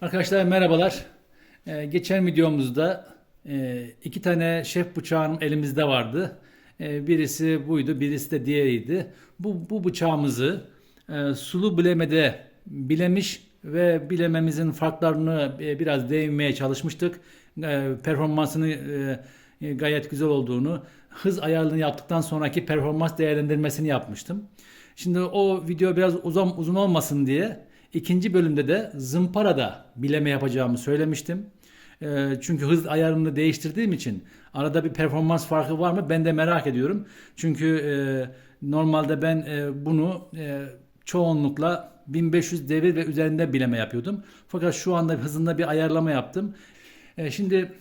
Arkadaşlar merhabalar. Ee, geçen videomuzda e, iki tane şef bıçağım elimizde vardı. Ee, birisi buydu, birisi de diğeriydi. Bu, bu bıçağımızı e, sulu bilemede bilemiş ve bilememizin farklarını e, biraz değinmeye çalışmıştık. E, performansını e, e, gayet güzel olduğunu, hız ayarını yaptıktan sonraki performans değerlendirmesini yapmıştım. Şimdi o video biraz uzun, uzun olmasın diye ikinci bölümde de zımparada bileme yapacağımı söylemiştim. Ee, çünkü hız ayarını değiştirdiğim için arada bir performans farkı var mı ben de merak ediyorum. Çünkü e, normalde ben e, bunu e, çoğunlukla 1500 devir ve üzerinde bileme yapıyordum. Fakat şu anda hızında bir ayarlama yaptım. E, şimdi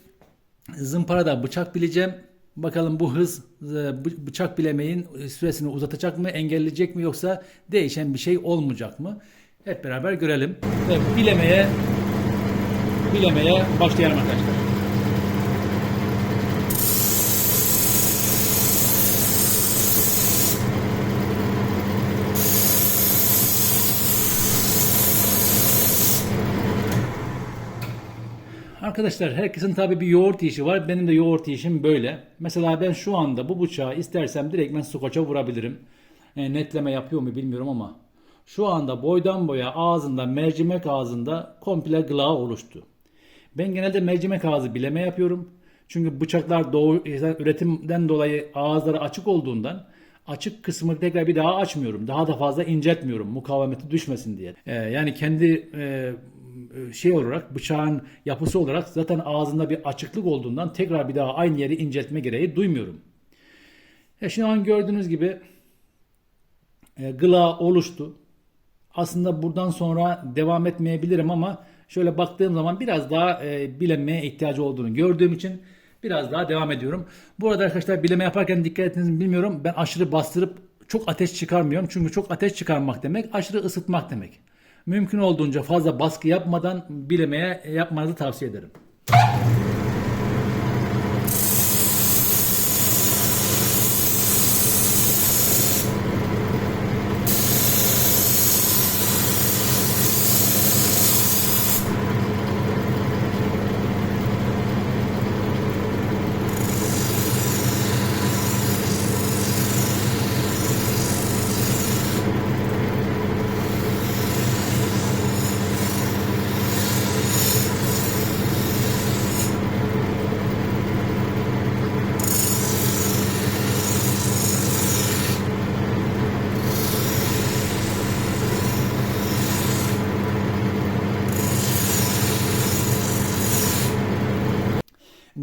zımparada bıçak bileceğim. Bakalım bu hız e, bı- bıçak bilemeyin süresini uzatacak mı, engelleyecek mi yoksa değişen bir şey olmayacak mı? Hep beraber görelim. Ve bilemeye bilemeye başlayalım arkadaşlar. Arkadaşlar herkesin tabi bir yoğurt işi var. Benim de yoğurt işim böyle. Mesela ben şu anda bu bıçağı istersem direkt ben skoça vurabilirim. E, netleme yapıyor mu bilmiyorum ama şu anda boydan boya ağzında mercimek ağzında komple gla oluştu. Ben genelde mercimek ağzı bileme yapıyorum. Çünkü bıçaklar doğu, üretimden dolayı ağızları açık olduğundan açık kısmı tekrar bir daha açmıyorum. Daha da fazla inceltmiyorum mukavemeti düşmesin diye. E, yani kendi e, şey olarak bıçağın yapısı olarak zaten ağzında bir açıklık olduğundan tekrar bir daha aynı yeri inceltme gereği duymuyorum. E şimdi an gördüğünüz gibi e, gla oluştu. Aslında buradan sonra devam etmeyebilirim ama şöyle baktığım zaman biraz daha e, bilemeye ihtiyacı olduğunu gördüğüm için biraz daha devam ediyorum. Bu arada arkadaşlar bileme yaparken dikkat ettiğinizi mi bilmiyorum. Ben aşırı bastırıp çok ateş çıkarmıyorum. Çünkü çok ateş çıkarmak demek aşırı ısıtmak demek. Mümkün olduğunca fazla baskı yapmadan bilemeye yapmanızı tavsiye ederim.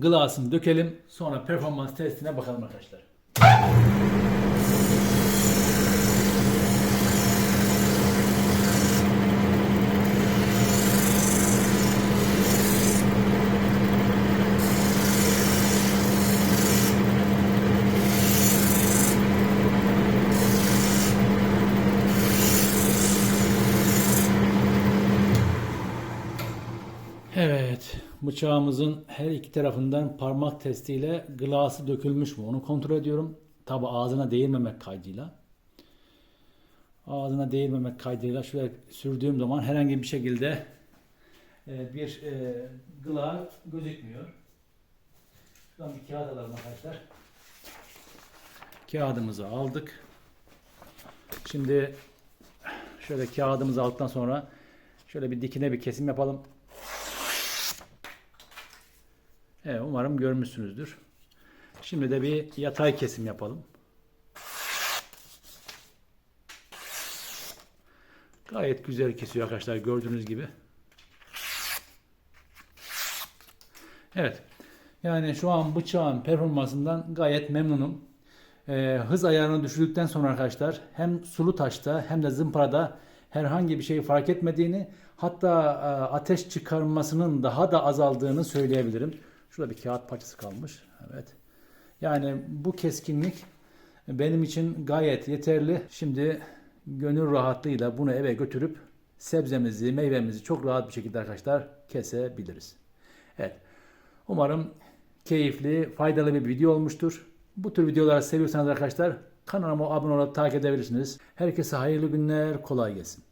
Glass'ını dökelim. Sonra performans testine bakalım arkadaşlar. Evet, bıçağımızın her iki tarafından parmak testiyle glası dökülmüş mü onu kontrol ediyorum. Tabi ağzına değirmemek kaydıyla. Ağzına değirmemek kaydıyla şöyle sürdüğüm zaman herhangi bir şekilde e, bir e, gla gözükmüyor. Şuradan bir kağıt alalım arkadaşlar. Kağıdımızı aldık. Şimdi şöyle kağıdımızı aldıktan sonra şöyle bir dikine bir kesim yapalım. Evet, umarım görmüşsünüzdür. Şimdi de bir yatay kesim yapalım. Gayet güzel kesiyor arkadaşlar gördüğünüz gibi. Evet. Yani şu an bıçağın performansından gayet memnunum. Ee, hız ayarını düşürdükten sonra arkadaşlar hem sulu taşta hem de zımparada herhangi bir şey fark etmediğini hatta e, ateş çıkarmasının daha da azaldığını söyleyebilirim. Şurada bir kağıt parçası kalmış. Evet. Yani bu keskinlik benim için gayet yeterli. Şimdi gönül rahatlığıyla bunu eve götürüp sebzemizi, meyvemizi çok rahat bir şekilde arkadaşlar kesebiliriz. Evet. Umarım keyifli, faydalı bir video olmuştur. Bu tür videoları seviyorsanız arkadaşlar kanalıma abone olup takip edebilirsiniz. Herkese hayırlı günler, kolay gelsin.